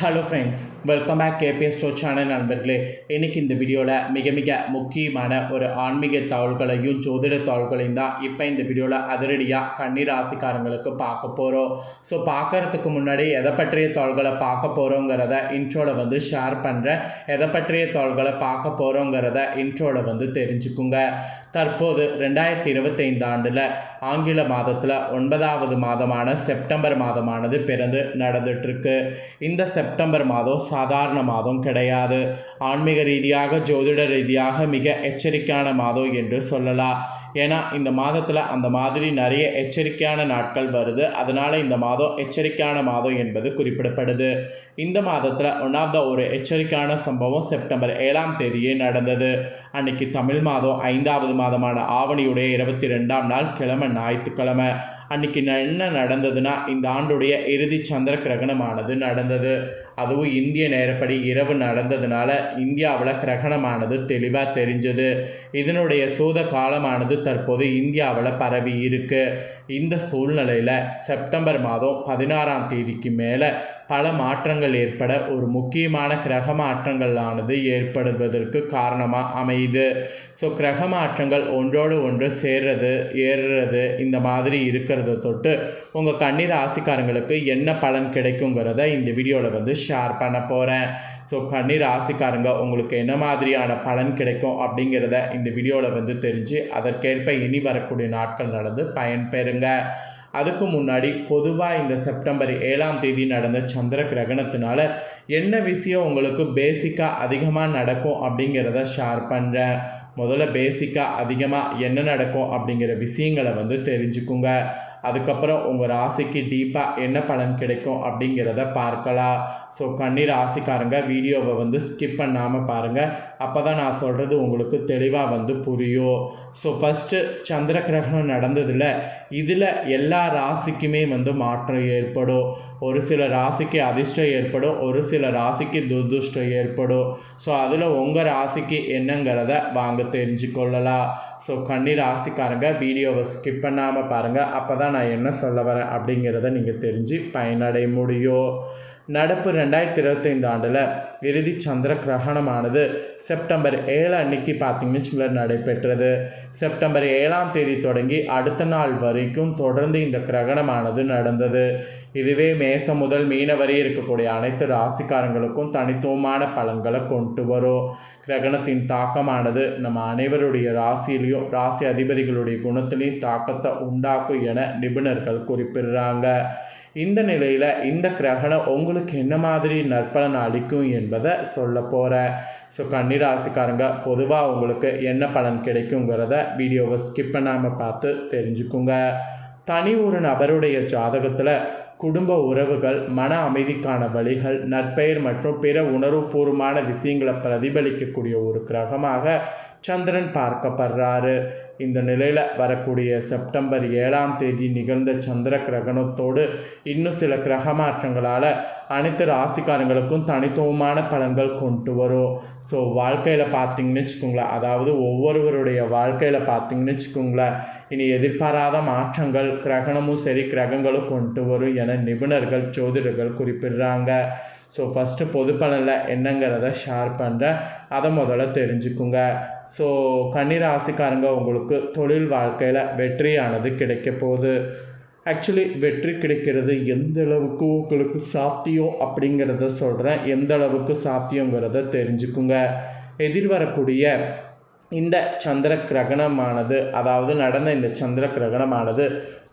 Hello friends welcome back KBS ஸ்டோ channel நண்பர்களே. இன்றைக்கி இந்த வீடியோவில் மிக மிக முக்கியமான ஒரு ஆன்மீக தாள்களையும் ஜோதிட தாள்களையும் தான் இப்போ இந்த வீடியோவில் அதிரடியாக கண்ணீர் ராசிக்காரங்களுக்கு பார்க்க போகிறோம் ஸோ பார்க்கறதுக்கு முன்னாடி எதை பற்றிய தாள்களை பார்க்க போகிறோங்கிறத இன்ட்ரோவில் வந்து ஷேர் பண்ணுறேன் எதை பற்றிய தாள்களை பார்க்க போகிறோங்கிறத இன்ட்ரோவில் வந்து தெரிஞ்சுக்குங்க. தற்போது ரெண்டாயிரத்தி இருபத்தைந்து ஆண்டில் ஆங்கில மாதத்தில் ஒன்பதாவது மாதமான செப்டம்பர் மாதமானது பிறந்து நடந்துட்டுருக்கு இந்த செப்டம்பர் செப்டம்பர் மாதம் சாதாரண மாதம் கிடையாது. ஆன்மீக ரீதியாக ஜோதிட ரீதியாக மிக எச்சரிக்கையான மாதம் என்று சொல்லலாம். ஏன்னா இந்த மாதத்தில் அந்த மாதிரி நிறைய எச்சரிக்கையான நாட்கள் வருது. அதனால் இந்த மாதம் எச்சரிக்கையான மாதம் என்பது குறிப்பிடப்படுது. இந்த மாதத்தில் ஒன் ஆஃப் த ஒரு எச்சரிக்கையான சம்பவம் செப்டம்பர் ஏழாம் தேதியே நடந்தது. அன்னைக்கு தமிழ் மாதம் ஐந்தாவது மாதமான ஆவணியுடைய இருபத்தி ரெண்டாம் நாள் கிழமை ஞாயிற்றுக்கிழமை. அன்னைக்கு என்ன நடந்ததுன்னா இந்த ஆண்டுடைய இறுதி சந்திர கிரகணமானது நடந்தது. அதுவும் இந்திய நேரப்படி இரவு நடந்ததுனால இந்தியாவில் கிரகணமானது தெளிவாக தெரிஞ்சது. இதனுடைய சூத காலமானது தற்போது இந்தியாவில் பரவி இருக்கு. இந்த சூழ்நிலையில் செப்டம்பர் மாதம் பதினாறாம் தேதிக்கு மேலே பல மாற்றங்கள் ஏற்பட ஒரு முக்கியமான கிரக மாற்றங்களானது ஏற்படுவதற்கு காரணமாக அமையுது. ஸோ கிரக மாற்றங்கள் ஒன்றோடு ஒன்று சேர்றது ஏறுறது இந்த மாதிரி இருக்கிறத தொட்டு உங்கள் கண்ணீர் ஆசிக்காரங்களுக்கு என்ன பலன் கிடைக்குங்கிறத இந்த வீடியோவில் வந்து ஷேர் பண்ண போகிறேன் ஸோ கண்ணீர் ஆசிக்காரங்க உங்களுக்கு என்ன மாதிரியான பலன் கிடைக்கும் அப்படிங்கிறத இந்த வீடியோவில் வந்து தெரிஞ்சு அதற்கேற்ப இனி வரக்கூடிய நாட்கள் நடந்து பயன்பெறுங்க. அதுக்கு முன்னாடி பொதுவாக இந்த செப்டம்பர் ஏழாம் தேதி நடந்த சந்திர கிரகணத்தினால என்ன விஷயம் உங்களுக்கு பேசிக்காக அதிகமாக நடக்கும் அப்படிங்கிறத ஷேர் பண்ணுறேன் முதல்ல பேசிக்காக அதிகமாக என்ன நடக்கும் அப்படிங்கிற விஷயங்களை வந்து தெரிஞ்சுக்குங்க. அதுக்கப்புறம் உங்கள் ராசிக்கு டீப்பாக என்ன பலன் கிடைக்கும் அப்படிங்கிறத பார்க்கலாம். ஸோ கன்னி ராசிக்காரங்க வீடியோவை வந்து ஸ்கிப் பண்ணாமல் பாருங்கள் அப்போ தான் நான் சொல்கிறது உங்களுக்கு தெளிவாக வந்து புரியும். ஸோ ஃபஸ்ட்டு சந்திர கிரகணம் நடந்ததில் இதில் எல்லா ராசிக்குமே வந்து மாற்றம் ஏற்படும். ஒரு சில ராசிக்கு அதிர்ஷ்டம் ஏற்படும் ஒரு சில ராசிக்கு துர்துஷ்டம் ஏற்படும். ஸோ அதில் உங்கள் ராசிக்கு என்னங்கிறத வாங்க தெரிஞ்சுக்கொள்ளலாம். ஸோ கன்னி ராசிக்காரங்க வீடியோவை ஸ்கிப் பண்ணாமல் பாருங்கள் அப்போ தான் நான் என்ன சொல்ல வரேன் அப்படிங்கிறத நீங்கள் தெரிஞ்சு பயனடைய முடியும் நடப்பு ரெண்டாயிரத்தி இருபத்தைந்து ஆண்டில் இறுதி சந்திர கிரகணமானது செப்டம்பர் ஏழு அன்னைக்கு பார்த்தீங்கன்னு வச்சுங்களேன் நடைபெற்றது. செப்டம்பர் ஏழாம் தேதி தொடங்கி அடுத்த நாள் வரைக்கும் தொடர்ந்து இந்த கிரகணமானது நடந்தது. இதுவே மேசம் முதல் மீன வரை இருக்கக்கூடிய அனைத்து ராசிக்காரங்களுக்கும் தனித்துவமான பலன்களை கொண்டு வரும். கிரகணத்தின் தாக்கமானது நம்ம அனைவருடைய ராசியிலையும் ராசி அதிபதிகளுடைய குணத்திலையும் தாக்கத்தை உண்டாக்கும் என நிபுணர்கள் குறிப்பிடுறாங்க. இந்த நிலையில் இந்த கிரகணம் உங்களுக்கு என்ன மாதிரி நற்பலன் அளிக்கும் என்பதை சொல்ல போகிறேன் ஸோ கன்னிராசிக்காரங்க பொதுவாக உங்களுக்கு என்ன பலன் கிடைக்குங்கிறத வீடியோவை ஸ்கிப் பண்ணாமல் பார்த்து தெரிஞ்சுக்குங்க. தனி ஒரு நபருடைய ஜாதகத்தில் குடும்ப உறவுகள் மன அமைதிக்கான வழிகள் நற்பெயர் மற்றும் பிற உணர்வுபூர்வமான விஷயங்களை பிரதிபலிக்கக்கூடிய ஒரு கிரகமாக சந்திரன் பார்க்கப்படுறாரு. இந்த நிலையில் வரக்கூடிய செப்டம்பர் ஏழாம் தேதி நிகழ்ந்த சந்திர கிரகணத்தோடு இன்னும் சில கிரக மாற்றங்களால் அனைத்து ராசிக்காரங்களுக்கும் தனித்துவமான பலன்கள் கொண்டு வரும். ஸோ வாழ்க்கையில் பார்த்தீங்கன்னு வச்சுக்கோங்களேன். அதாவது ஒவ்வொருவருடைய வாழ்க்கையில் பார்த்தீங்கன்னு வச்சுக்கோங்களேன். இனி எதிர்பாராத மாற்றங்கள் கிரகணமும் சரி கிரகங்களும் கொண்டு வரும் என நிபுணர்கள் ஜோதிடர்கள் குறிப்பிடுறாங்க. ஸோ ஃபஸ்ட்டு பொது பலனில் என்னங்கிறத ஷேர் பண்ணுறேன் அதை முதல்ல தெரிஞ்சுக்குங்க. ஸோ கன்னிராசிக்காரங்க உங்களுக்கு தொழில் வாழ்க்கையில் வெற்றியானது கிடைக்க போகுது. ஆக்சுவலி வெற்றி கிடைக்கிறது எந்த அளவுக்கு உங்களுக்கு சாத்தியம் அப்படிங்கிறத சொல்கிறேன் எந்த அளவுக்கு சாத்தியங்கிறத தெரிஞ்சுக்குங்க. எதிர்வரக்கூடிய இந்த சந்திர கிரகணமானது அதாவது நடந்த இந்த சந்திர கிரகணமானது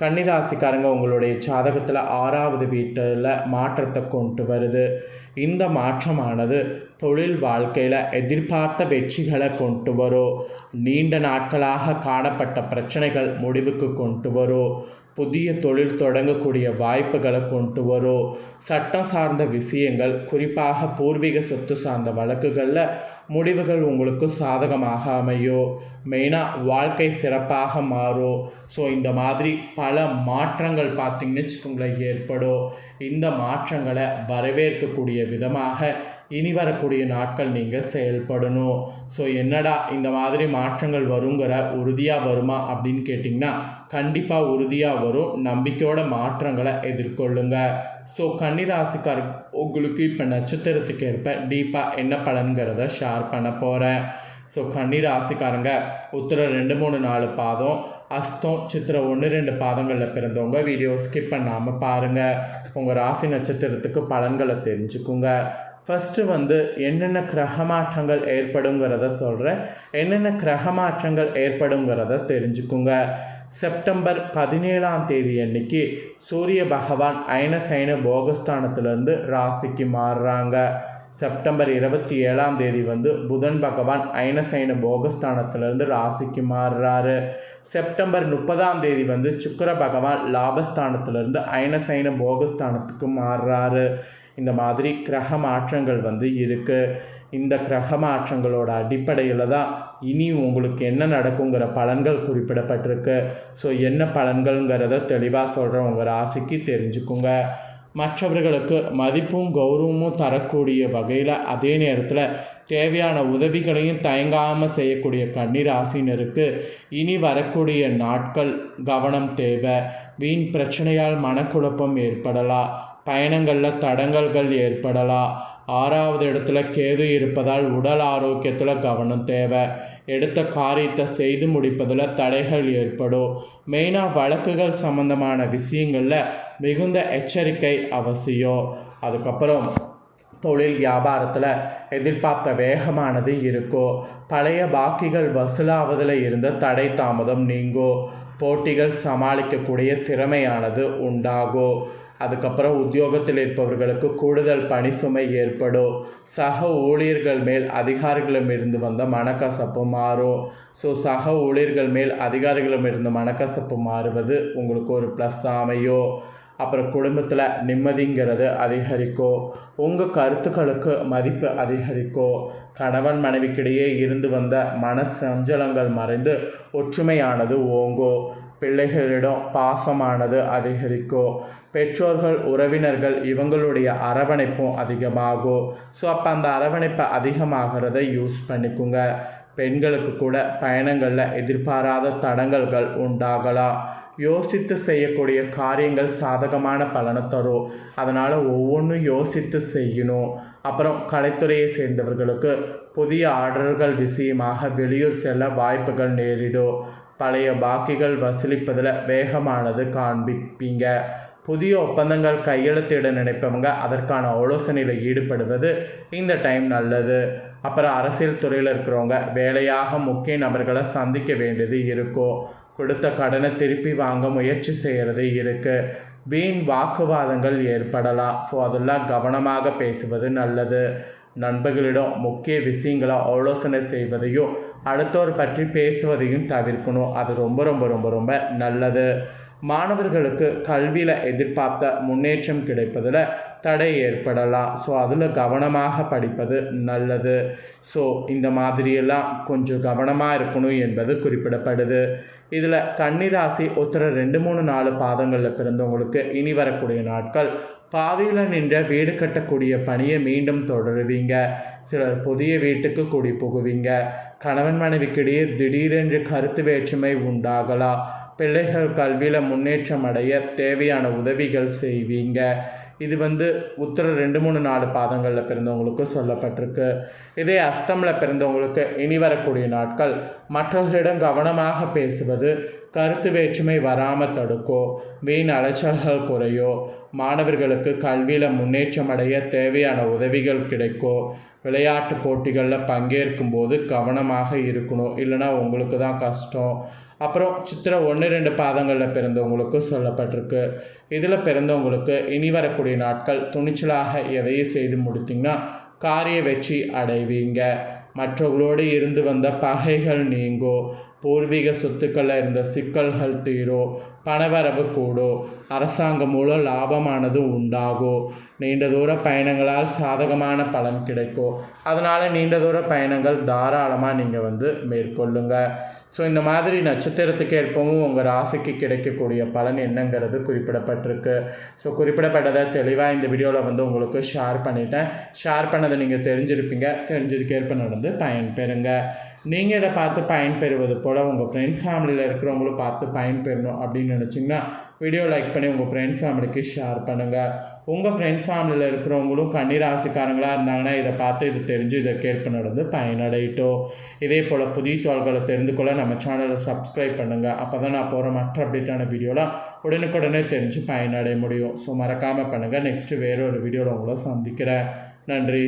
கன்னிராசிக்காரங்க உங்களுடைய ஜாதகத்தில் ஆறாவது வீட்டில் மாற்றத்தை கொண்டு வருது. இந்த மாற்றமானது தொழில் வாழ்க்கையில் எதிர்பார்த்த வெற்றிகளை கொண்டு வரும். நீண்ட நாட்களாக காணப்பட்ட பிரச்சனைகள் முடிவுக்கு கொண்டு வரும். புதிய தொழில் தொடங்கக்கூடிய வாய்ப்புகளை கொண்டு வரும் சட்டம் சார்ந்த விஷயங்கள் குறிப்பாக பூர்வீக சொத்து சார்ந்த வழக்குகளில் முடிவுகள் உங்களுக்கு சாதகமாக அமையும் மெயினாக வாழ்க்கை சிறப்பாக மாறும் ஸோ இந்த மாதிரி பல மாற்றங்கள் பார்த்தீங்கன்னு வச்சுக்கோங்களேன் ஏற்படும் இந்த மாற்றங்களை வரவேற்கக்கூடிய விதமாக இனி வரக்கூடிய நாட்கள் நீங்கள் செயல்படணும். ஸோ என்னடா இந்த மாதிரி மாற்றங்கள் வருங்கிற உறுதியாக வருமா அப்படின்னு கேட்டிங்கன்னா கண்டிப்பாக உறுதியாக வரும். நம்பிக்கையோட மாற்றங்களை எதிர்கொள்ளுங்க. ஸோ கன்னிராசிக்கார் உங்களுக்கு இப்போ நட்சத்திரத்துக்கு ஏற்ப டீப்பாக என்ன பலன்கிறத ஷேர் பண்ண போகிறேன் ஸோ கன்னிராசிக்காரங்க உத்தர ரெண்டு மூணு நாலு பாதம் அஸ்தம் சித்திரை ஒன்று ரெண்டு பாதங்களில் பிறந்தவங்க வீடியோ ஸ்கிப் பண்ணாமல் பாருங்கள் உங்கள் ராசி நட்சத்திரத்துக்கு பலன்களை தெரிஞ்சுக்குங்க. ஃபஸ்ட்டு வந்து என்னென்ன கிரக மாற்றங்கள் ஏற்படுங்கிறத சொல்கிறேன் என்னென்ன கிரக மாற்றங்கள் ஏற்படுங்கிறத தெரிஞ்சுக்குங்க. செப்டம்பர் பதினேழாம் தேதி அன்னைக்கு சூரிய பகவான் அயன சைன போகஸ்தானத்திலேருந்து ராசிக்கு மாறுறாங்க. செப்டம்பர் இருபத்தி ஏழாம் தேதி வந்து புதன் பகவான் அயனசைன போகஸ்தானத்திலிருந்து ராசிக்கு மாறுறாரு. செப்டம்பர் முப்பதாம் தேதி வந்து சுக்கர பகவான் லாபஸ்தானத்திலிருந்து அயனசைன போகஸ்தானத்துக்கு மாறுறாரு. இந்த மாதிரி கிரக மாற்றங்கள் வந்து இருக்குது இந்த கிரக மாற்றங்களோட அடிப்படையில் தான் இனி உங்களுக்கு என்ன நடக்குங்கிற பலன்கள் குறிப்பிடப்பட்டிருக்கு. ஸோ என்ன பலன்கள்ங்கிறத தெளிவாக சொல்கிறேன் உங்கள் ராசிக்கு தெரிஞ்சுக்குங்க. மற்றவர்களுக்கு மதிப்பும் கௌரவமும் தரக்கூடிய வகையில் அதே நேரத்தில் தேவையான உதவிகளையும் தயங்காமல் செய்யக்கூடிய கன்னிராசினருக்கு இனி வரக்கூடிய நாட்கள் கவனம் தேவை. வீண் பிரச்சனையால் மனக்குழப்பம் ஏற்படலாம். பயணங்களில் தடங்கல்கள் ஏற்படலாம் ஆறாவது இடத்துல கேது இருப்பதால் உடல் ஆரோக்கியத்தில் கவனம் தேவை. எடுத்த காரியத்தை செய்து முடிப்பதில் தடைகள் ஏற்படும். மெயினாக வழக்குகள் சம்மந்தமான விஷயங்களில் மிகுந்த எச்சரிக்கை அவசியம். அதுக்கப்புறம் தொழில் வியாபாரத்தில் எதிர்பார்த்த வேகமானது இருக்கும். பழைய பாக்கிகள் வசூலாவதில் இருந்த தடை தாமதம் நீங்கும். போட்டிகள் சமாளிக்கக்கூடிய திறமையானது உண்டாகும். அதுக்கப்புறம் உத்தியோகத்தில் இருப்பவர்களுக்கு கூடுதல் பணி சுமை ஏற்படும். சக ஊழியர்கள் மேல் அதிகாரிகளிடமிருந்து வந்த மனக்கசப்பு மாறும். ஸோ சக ஊழியர்கள் மேல் அதிகாரிகளிடமிருந்து மனக்கசப்பு மாறுவது உங்களுக்கு ஒரு ப்ளஸ் அமையும். அப்புறம் குடும்பத்தில் நிம்மதிங்கிறது அதிகரிக்கும். உங்கள் கருத்துக்களுக்கு மதிப்பு அதிகரிக்கும். கணவன் மனைவிக்கிடையே இருந்து வந்த மன சஞ்சலங்கள் மறைந்து ஒற்றுமையானது ஓங்கும். பிள்ளைகளிடம் பாசமானது அதிகரிக்கும் பெற்றோர்கள் உறவினர்கள் இவங்களுடைய அரவணைப்பும் அதிகமாகும் ஸோ அப்போ அந்த அரவணைப்பை அதிகமாகிறத யூஸ் பண்ணிக்கோங்க. பெண்களுக்கு கூட பயணங்களில் எதிர்பாராத தடங்கல்கள் உண்டாகலாம். யோசித்து செய்யக்கூடிய காரியங்கள் சாதகமான பலனை தரும். அதனால் ஒவ்வொன்றும் யோசித்து செய்யணும். அப்புறம் கலைத்துறையை சேர்ந்தவர்களுக்கு புதிய ஆர்டர்கள் விஷயமாக வெளியூர் செல்ல வாய்ப்புகள் நேரிடும். பழைய பாக்கிகள் வசூலிப்பதில் வேகமானது காண்பிப்பீங்க. புதிய ஒப்பந்தங்கள் கையெழுத்திட நினைப்பவங்க அதற்கான ஆலோசனையில் ஈடுபடுவது இந்த டைம் நல்லது. அப்புறம் அரசியல் துறையில் இருக்கிறவங்க வேலையாக முக்கிய நபர்களை சந்திக்க வேண்டியது இருக்கும் கொடுத்த கடனை திருப்பி வாங்க முயற்சி செய்கிறது இருக்குது வீண் வாக்குவாதங்கள் ஏற்படலாம். ஸோ அதெல்லாம் கவனமாக பேசுவது நல்லது. நண்பர்களிடம் முக்கிய விஷயங்களை ஆலோசனை செய்வதையும் அடுத்தவர் பற்றி பேசுவதையும் தவிர்க்கணும். அது ரொம்ப ரொம்ப ரொம்ப ரொம்ப நல்லது. மாணவர்களுக்கு கல்வியில் எதிர்பார்த்த முன்னேற்றம் கிடைப்பதில் தடை ஏற்படலாம். ஸோ அதில் கவனமாக படிப்பது நல்லது. ஸோ இந்த மாதிரியெல்லாம் கொஞ்சம் கவனமாக இருக்கணும் என்பது குறிப்பிடப்படுது. இதில் கன்னிராசி உத்தர ரெண்டு மூணு நாலு பாதங்களில் பிறந்தவங்களுக்கு இனி வரக்கூடிய நாட்கள் பாதியில் நின்ற வீடு கட்டக்கூடிய பணியை மீண்டும் தொடருவீங்க. சிலர் புதிய வீட்டுக்கு குடி புகுவீங்க. கணவன் மனைவிக்கிடையே திடீரென்று கருத்து வேற்றுமை உண்டாகலாம். பிள்ளைகள் கல்வியில் முன்னேற்றம் அடைய தேவையான உதவிகள் செய்வீங்க. இது வந்து உத்தர ரெண்டு மூணு நாலு பாதங்களில் பிறந்தவங்களுக்கு சொல்லப்பட்டிருக்கு. இதே அஸ்தமில் பிறந்தவங்களுக்கு இனி வரக்கூடிய நாட்கள் மற்றவர்களிடம் கவனமாக பேசுவது கருத்து வேற்றுமை வராமல் தடுக்கோ வீண் அலைச்சல்கள் குறையோ மாணவர்களுக்கு கல்வியில் முன்னேற்றம் அடைய தேவையான உதவிகள் கிடைக்கோ விளையாட்டு போட்டிகளில் பங்கேற்கும் போது கவனமாக இருக்கணும். இல்லைனா உங்களுக்கு தான் கஷ்டம். அப்புறம் சித்திரை ஒன்று ரெண்டு பாதங்களில் பிறந்தவங்களுக்கு சொல்லப்பட்டிருக்கு. இதில் பிறந்தவங்களுக்கு இனி வரக்கூடிய நாட்கள் துணிச்சலாக எதையும் செய்து முடித்திங்கன்னா காரிய வெற்றி அடைவீங்க. மற்றவர்களோடு இருந்து வந்த பகைகள் நீங்கோ பூர்வீக சொத்துக்களில் இருந்த சிக்கல்கள் தீரும் பணவரவு கூடும் அரசாங்கம் மூலம் லாபமானது உண்டாகும் நீண்ட தூர பயணங்களால் சாதகமான பலன் கிடைக்கும் அதனால் நீண்ட தூர பயணங்கள் தாராளமாக நீங்கள் வந்து மேற்கொள்ளுங்கள் ஸோ இந்த மாதிரி நட்சத்திரத்துக்கு ஏற்பவும் உங்கள் ராசிக்கு கிடைக்கக்கூடிய பலன் என்னங்கிறது குறிப்பிடப்பட்டிருக்கு. ஸோ குறிப்பிடப்பட்டதை தெளிவாக இந்த வீடியோவில் வந்து உங்களுக்கு ஷேர் பண்ணிட்டேன். ஷேர் பண்ணதை நீங்கள் தெரிஞ்சிருப்பீங்க. தெரிஞ்சதுக்கேற்ப நடந்து பயன்பெறுங்க நீங்கள் இதை பார்த்து பயன்பெறுவது போல் உங்கள் ஃப்ரெண்ட்ஸ் ஃபேமிலியில் இருக்கிறவங்களும் பார்த்து பயன்பெறணும் அப்படின்னு நினச்சிங்கன்னா வீடியோ லைக் பண்ணி உங்கள் ஃப்ரெண்ட்ஸ் ஃபேமிலிக்கு ஷேர் பண்ணுங்கள் உங்கள் ஃப்ரெண்ட்ஸ் ஃபேமிலியில் இருக்கிறவங்களும் கன்னிராசிக்காரங்களாக இருந்தாங்கன்னா இதை பார்த்து இது தெரிஞ்சு இதை கேட்பு நடந்து பயனடையிட்டோம். இதே போல் புதிய தோள்களை தெரிந்து கொள்ள நம்ம சேனலை சப்ஸ்கிரைப் பண்ணுங்கள் அப்போ தான் நான் போகிற மற்ற அப்டேட்டான வீடியோலாம் உடனுக்குடனே தெரிஞ்சு பயனடைய முடியும். ஸோ மறக்காமல் பண்ணுங்கள் நெக்ஸ்ட்டு வேறொரு வீடியோவில் உங்களை சந்திக்கிறேன். நன்றி.